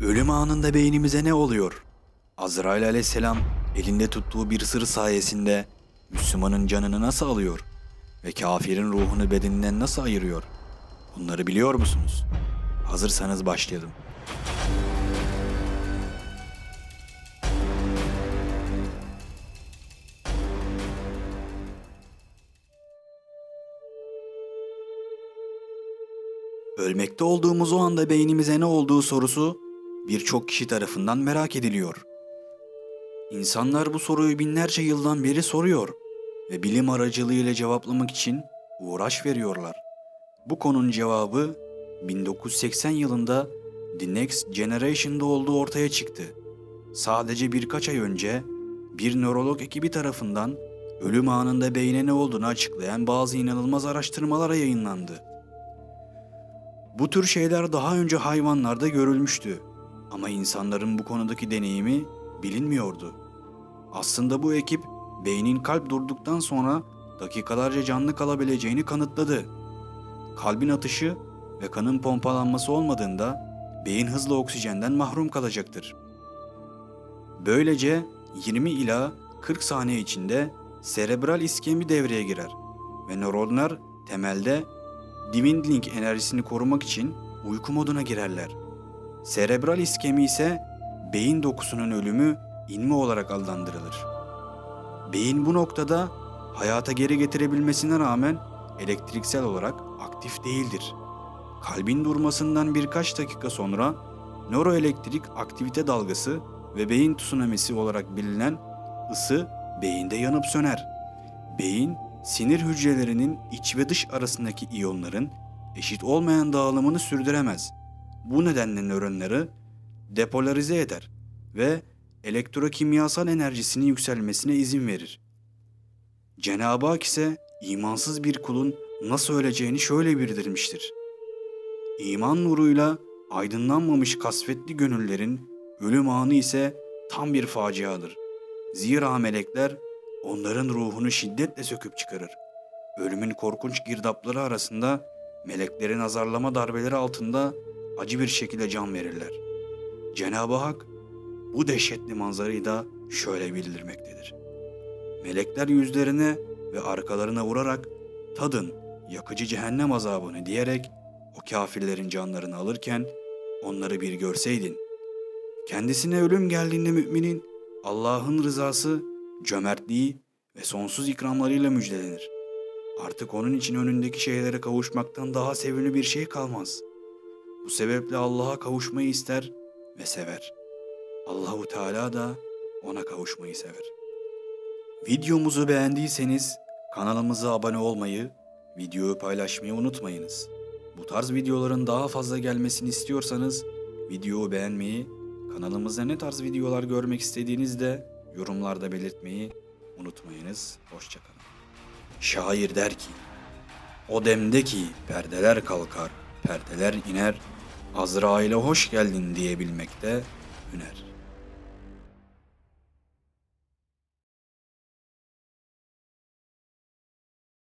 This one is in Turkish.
Ölüm anında beynimize ne oluyor? Azrail aleyhisselam elinde tuttuğu bir sır sayesinde Müslümanın canını nasıl alıyor? Ve kafirin ruhunu bedeninden nasıl ayırıyor? Bunları biliyor musunuz? Hazırsanız başlayalım. Ölmekte olduğumuz o anda beynimize ne olduğu sorusu birçok kişi tarafından merak ediliyor. İnsanlar bu soruyu binlerce yıldan beri soruyor ve bilim aracılığıyla cevaplamak için uğraş veriyorlar. Bu konunun cevabı 1980 yılında The Next Generation'da olduğu ortaya çıktı. Sadece birkaç ay önce bir nörolog ekibi tarafından ölüm anında beyne ne olduğunu açıklayan bazı inanılmaz araştırmalara yayınlandı. Bu tür şeyler daha önce hayvanlarda görülmüştü ama insanların bu konudaki deneyimi bilinmiyordu. Aslında bu ekip beynin kalp durduktan sonra dakikalarca canlı kalabileceğini kanıtladı. Kalbin atışı ve kanın pompalanması olmadığında beyin hızla oksijenden mahrum kalacaktır. Böylece 20 ila 40 saniye içinde serebral iskemi devreye girer ve nöronlar temelde Dwindling enerjisini korumak için uyku moduna girerler. Serebral iskemi ise beyin dokusunun ölümü inme olarak adlandırılır. Beyin bu noktada hayata geri getirebilmesine rağmen elektriksel olarak aktif değildir. Kalbin durmasından birkaç dakika sonra nöroelektrik aktivite dalgası ve beyin tsunamisi olarak bilinen ısı beyinde yanıp söner. Beyin sinir hücrelerinin iç ve dış arasındaki iyonların eşit olmayan dağılımını sürdüremez. Bu nedenle nöronları depolarize eder ve elektrokimyasal enerjisinin yükselmesine izin verir. Cenab-ı Hak ise imansız bir kulun nasıl öleceğini şöyle bildirmiştir. İman nuruyla aydınlanmamış kasvetli gönüllerin ölüm anı ise tam bir faciadır. Zira melekler onların ruhunu şiddetle söküp çıkarır. Ölümün korkunç girdapları arasında meleklerin azarlama darbeleri altında acı bir şekilde can verirler. Cenab-ı Hak bu dehşetli manzarayı da şöyle bildirmektedir. Melekler yüzlerine ve arkalarına vurarak tadın yakıcı cehennem azabını diyerek o kafirlerin canlarını alırken onları bir görseydin. Kendisine ölüm geldiğinde müminin Allah'ın rızası, cömertliği ve sonsuz ikramlarıyla müjdelenir. Artık onun için önündeki şeylere kavuşmaktan daha sevimli bir şey kalmaz. Bu sebeple Allah'a kavuşmayı ister ve sever. Allahu Teala da ona kavuşmayı sever. Videomuzu beğendiyseniz kanalımıza abone olmayı, videoyu paylaşmayı unutmayınız. Bu tarz videoların daha fazla gelmesini istiyorsanız videoyu beğenmeyi, kanalımızda ne tarz videolar görmek istediğinizde yorumlarda belirtmeyi unutmayınız. Hoşçakalın. Şair der ki, o demde ki perdeler kalkar, perdeler iner, Azrail'e hoş geldin diyebilmekte hüner.